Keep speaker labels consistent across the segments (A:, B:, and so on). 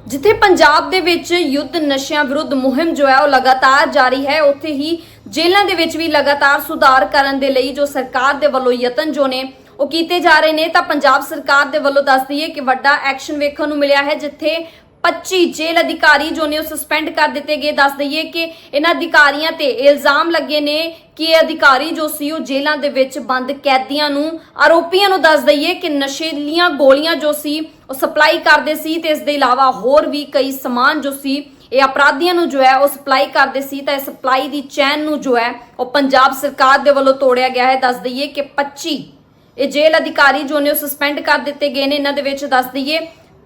A: ਜਿੱਥੇ ਪੰਜਾਬ ਦੇ ਵਿੱਚ ਯੁੱਧ ਨਸ਼ਿਆਂ ਵਿਰੁੱਧ ਮੁਹਿੰਮ ਜੋ ਹੈ ਉਹ ਲਗਾਤਾਰ ਜਾਰੀ ਹੈ, ਉੱਥੇ ਹੀ ਜੇਲ੍ਹਾਂ ਦੇ ਵਿੱਚ ਵੀ ਲਗਾਤਾਰ ਸੁਧਾਰ ਕਰਨ ਦੇ ਲਈ ਜੋ ਸਰਕਾਰ ਦੇ ਵੱਲੋਂ ਯਤਨ ਜੋ ਨੇ ਉਹ ਕੀਤੇ ਜਾ ਰਹੇ ਨੇ, ਤਾਂ ਪੰਜਾਬ ਸਰਕਾਰ ਦੇ ਵੱਲੋਂ ਦੱਸਦੀ ਹੈ ਕਿ ਵੱਡਾ ਐਕਸ਼ਨ ਵੇਖਣ ਨੂੰ ਮਿਲਿਆ ਹੈ, ਜਿੱਥੇ 25 ਜੇਲ੍ਹ ਅਧਿਕਾਰੀ ਜੋ ਨੇ ਉਹ ਸਸਪੈਂਡ ਕਰ ਦਿੱਤੇ ਗਏ। ਦੱਸ ਦਈਏ ਕਿ ਇਹਨਾਂ ਅਧਿਕਾਰੀਆਂ ਤੇ ਇਲਜ਼ਾਮ ਲੱਗੇ ਨੇ ਕਿ ਇਹ ਅਧਿਕਾਰੀ ਜੋ ਸੀ ਉਹ ਜੇਲ੍ਹਾਂ ਦੇ ਵਿੱਚ ਬੰਦ ਕੈਦੀਆਂ ਨੂੰ ਆਰੋਪੀਆਂ ਨੂੰ ਦੱਸ ਦਈਏ ਕਿ ਨਸ਼ੀਲੀਆਂ ਗੋਲੀਆਂ ਜੋ ਸੀ ਉਹ ਸਪਲਾਈ ਕਰਦੇ ਸੀ ਤੇ ਇਸ ਦੇ ਇਲਾਵਾ ਹੋਰ ਵੀ ਕਈ ਸਮਾਨ ਜੋ ਸੀ ਇਹ ਅਪਰਾਧੀਆਂ ਨੂੰ ਜੋ ਹੈ ਉਹ ਸਪਲਾਈ ਕਰਦੇ ਸੀ ਤਾਂ ਇਹ ਸਪਲਾਈ ਦੀ ਚੈਨ ਨੂੰ ਜੋ ਹੈ ਉਹ ਪੰਜਾਬ ਸਰਕਾਰ ਦੇ ਵੱਲੋਂ ਤੋੜਿਆ ਗਿਆ ਹੈ। ਦੱਸ ਦਈਏ ਕਿ 25 ਇਹ ਜੇਲ੍ਹ ਅਧਿਕਾਰੀ ਜੋ ਨੇ ਉਹ ਸਸਪੈਂਡ ਕਰ ਦਿੱਤੇ ਗਏ ਨੇ। ਇਹਨਾਂ ਦੇ ਵਿੱਚ ਦੱਸ ਦਈਏ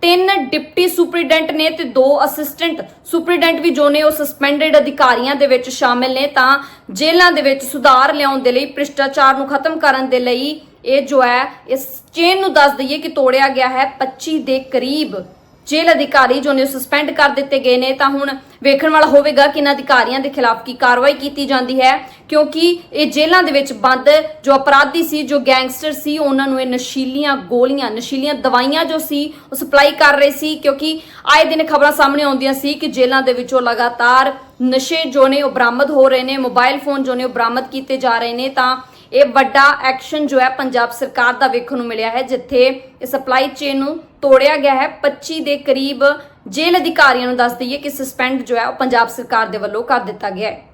A: ਤਿੰਨ ਡਿਪਟੀ ਸੁਪਰੀਡੈਂਟ ਨੇ ਤੇ ਦੋ ਅਸਿਸਟੈਂਟ ਸੁਪਰੀਡੈਂਟ ਵੀ ਜੋ ਨੇ ਉਹ ਸਸਪੈਂਡਡ ਅਧਿਕਾਰੀਆਂ ਦੇ ਵਿੱਚ ਸ਼ਾਮਿਲ ਨੇ, ਤਾਂ ਜੇਲ੍ਹਾਂ ਦੇ ਵਿੱਚ ਸੁਧਾਰ ਲਿਆਉਣ ਦੇ ਲਈ ਭ੍ਰਿਸ਼ਟਾਚਾਰ ਨੂੰ ਖਤਮ ਕਰਨ ਦੇ ਲਈ ਇਹ ਜੋ ਹੈ, ਇਸ ਚੇਨ ਨੂੰ ਦੱਸ ਦਈਏ ਕਿ ਤੋੜਿਆ ਗਿਆ ਹੈ 25 ਦੇ ਕਰੀਬ ਜੇਲ੍ਹ ਅਧਿਕਾਰੀ ਜੋ ਨੇ ਸਸਪੈਂਡ ਕਰ ਦਿੱਤੇ ਗਏ ਨੇ, ਤਾਂ ਹੁਣ ਵੇਖਣ ਵਾਲਾ ਹੋਵੇਗਾ ਕਿ ਇਹਨਾਂ ਅਧਿਕਾਰੀਆਂ ਦੇ ਖਿਲਾਫ ਕੀ ਕਾਰਵਾਈ ਕੀਤੀ ਜਾਂਦੀ ਹੈ, ਕਿਉਂਕਿ ਇਹ ਜੇਲ੍ਹਾਂ ਦੇ ਵਿੱਚ ਬੰਦ ਜੋ ਅਪਰਾਧੀ ਸੀ, ਜੋ ਗੈਂਗਸਟਰ ਸੀ, ਉਹਨਾਂ ਨੂੰ ਇਹ ਨਸ਼ੀਲੀਆਂ ਗੋਲੀਆਂ, ਨਸ਼ੀਲੀਆਂ ਦਵਾਈਆਂ ਜੋ ਸੀ, ਉਹ ਸਪਲਾਈ ਕਰ ਰਹੇ ਸੀ, ਕਿਉਂਕਿ ਆਏ ਦਿਨ ਖਬਰਾਂ ਸਾਹਮਣੇ ਆਉਂਦੀਆਂ ਸੀ ਕਿ ਜੇਲ੍ਹਾਂ ਦੇ ਵਿੱਚੋਂ ਲਗਾਤਾਰ ਨਸ਼ੇ ਜੋ ਨੇ ਉਹ ਬਰਾਮਦ ਹੋ ਰਹੇ ਨੇ ਮੋਬਾਈਲ ਫੋਨ ਜੋ ਨੇ ਉਹ ਬਰਾਮਦ ਕੀਤੇ ਜਾ ਰਹੇ ਨੇ, ਤਾਂ ਇਹ ਵੱਡਾ ਐਕਸ਼ਨ ਜੋ ਹੈ ਪੰਜਾਬ ਸਰਕਾਰ ਦਾ ਵੇਖਣ ਨੂੰ ਮਿਲਿਆ ਹੈ, ਜਿੱਥੇ ਇਹ ਸਪਲਾਈ ਚੇਨ ਨੂੰ ਤੋੜਿਆ ਗਿਆ ਹੈ। 25 ਦੇ ਕਰੀਬ ਜੇਲ੍ਹ ਅਧਿਕਾਰੀਆਂ ਨੂੰ ਦੱਸ ਦਈਏ ਕਿ ਸਸਪੈਂਡ ਜੋ ਹੈ ਉਹ ਪੰਜਾਬ ਸਰਕਾਰ ਦੇ ਵੱਲੋਂ ਕਰ ਦਿੱਤਾ ਗਿਆ ਹੈ।